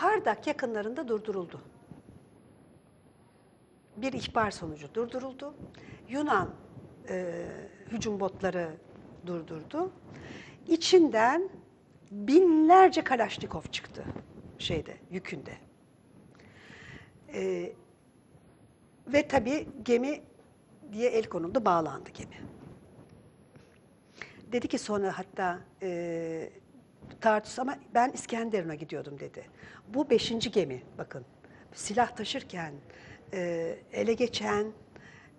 Kardak yakınlarında durduruldu. Bir ihbar sonucu durduruldu. Yunan e, hücum botları durdurdu. İçinden binlerce Kalaşnikov çıktı şeyde, yükünde. E, ve tabii gemi diye el konuldu, bağlandı gemi. Dedi ki sonra hatta e, tartış ama ben İskenderun'a gidiyordum dedi. Bu beşinci gemi bakın. Silah taşırken e, ele geçen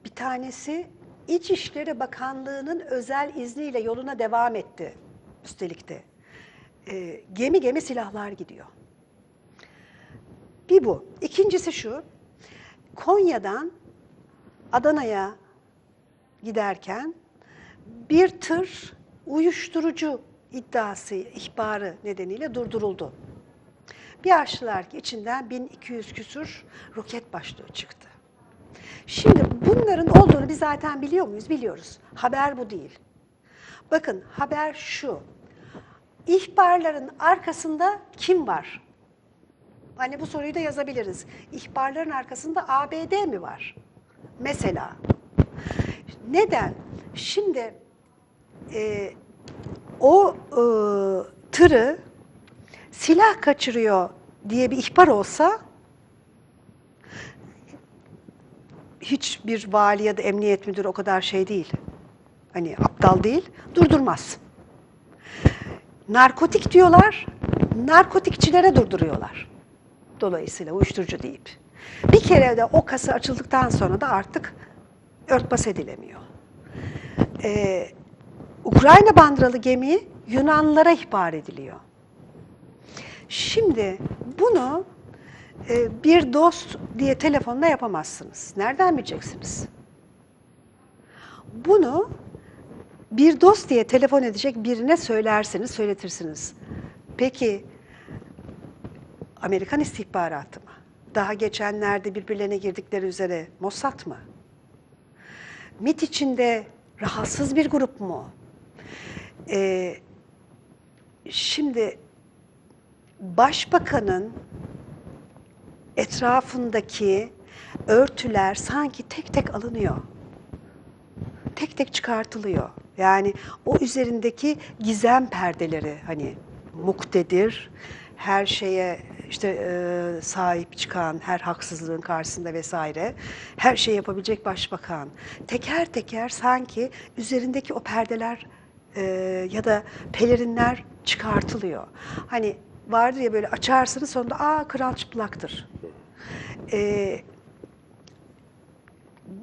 bir tanesi İçişleri Bakanlığı'nın özel izniyle yoluna devam etti üstelik de. E, gemi gemi silahlar gidiyor. Bir bu. İkincisi şu. Konya'dan Adana'ya giderken bir tır uyuşturucu iddiası, ihbarı nedeniyle durduruldu. Bir açtılar ki içinden 1200 küsur roket başlığı çıktı. Şimdi bunların olduğunu biz zaten biliyor muyuz? Biliyoruz. Haber bu değil. Bakın haber şu. İhbarların arkasında kim var? Hani bu soruyu da yazabiliriz. İhbarların arkasında ABD mi var? Mesela. Neden? Şimdi e, o e, tırı silah kaçırıyor diye bir ihbar olsa hiçbir vali ya da emniyet müdürü o kadar şey değil. Hani aptal değil, durdurmaz. Narkotik diyorlar, narkotikçilere durduruyorlar. Dolayısıyla uyuşturucu deyip. Bir kere de o kasa açıldıktan sonra da artık örtbas edilemiyor. Ee, Ukrayna bandıralı gemi Yunanlılara ihbar ediliyor. Şimdi bunu e, bir dost diye telefonla yapamazsınız. Nereden bileceksiniz? Bunu bir dost diye telefon edecek birine söylersiniz, söyletirsiniz. Peki Amerikan istihbaratı mı? Daha geçenlerde birbirlerine girdikleri üzere Mossad mı? MIT içinde rahatsız bir grup mu? Ee, şimdi başbakanın etrafındaki örtüler sanki tek tek alınıyor. Tek tek çıkartılıyor. Yani o üzerindeki gizem perdeleri hani muktedir, her şeye işte e, sahip çıkan, her haksızlığın karşısında vesaire, her şey yapabilecek başbakan. Teker teker sanki üzerindeki o perdeler e, ya da pelerinler çıkartılıyor. Hani vardır ya böyle açarsınız sonunda aa kral çıplaktır. E,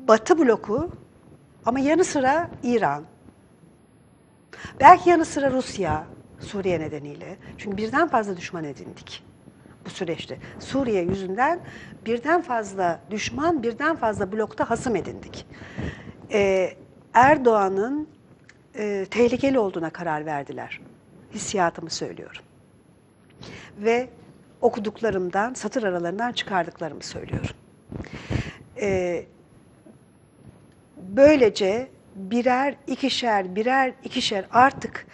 Batı bloku ama yanı sıra İran. Belki yanı sıra Rusya, Suriye nedeniyle. Çünkü birden fazla düşman edindik bu süreçte. Suriye yüzünden birden fazla düşman, birden fazla blokta hasım edindik. Ee, Erdoğan'ın e, tehlikeli olduğuna karar verdiler. Hissiyatımı söylüyorum. Ve okuduklarımdan, satır aralarından çıkardıklarımı söylüyorum. Ee, böylece birer, ikişer, birer, ikişer artık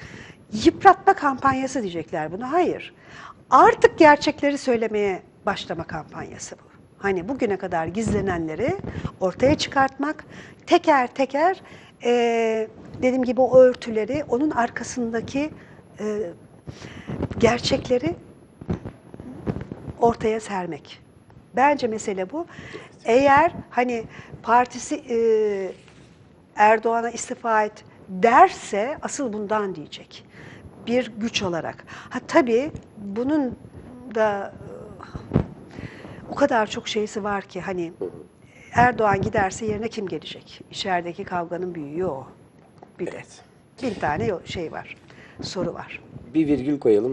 yıpratma kampanyası diyecekler buna. Hayır. Artık gerçekleri söylemeye başlama kampanyası bu. Hani bugüne kadar gizlenenleri ortaya çıkartmak, teker teker e, dediğim gibi o örtüleri, onun arkasındaki e, gerçekleri ortaya sermek. Bence mesele bu. Eğer hani partisi e, Erdoğan'a istifa et derse asıl bundan diyecek. Bir güç olarak. Ha tabii bunun da o kadar çok şeysi var ki hani Erdoğan giderse yerine kim gelecek? İçerideki kavganın büyüğü o. Bir de. Bin tane şey var. Soru var. Bir virgül koyalım.